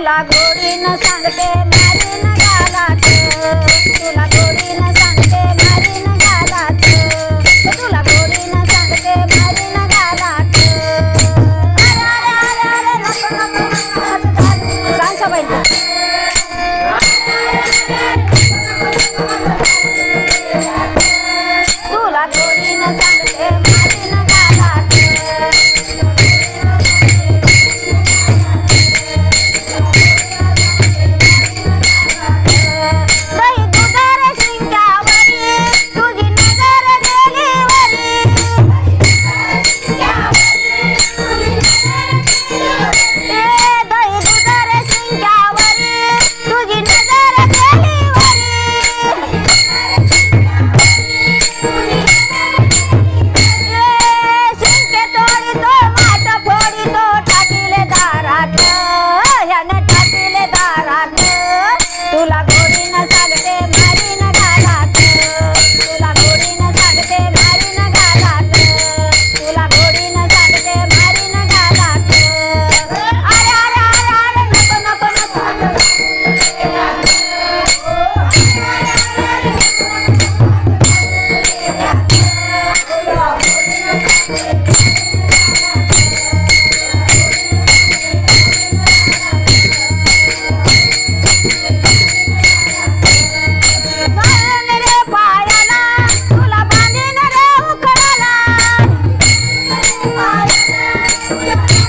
तुला गोडीनं सांगते मारीन गालात तुला गोडीनं सांगते मारीन गालात तुला गोडीनं सांगते मारीन गालात अरे अरे अरे अरे नको नको सांग बाई Thank you.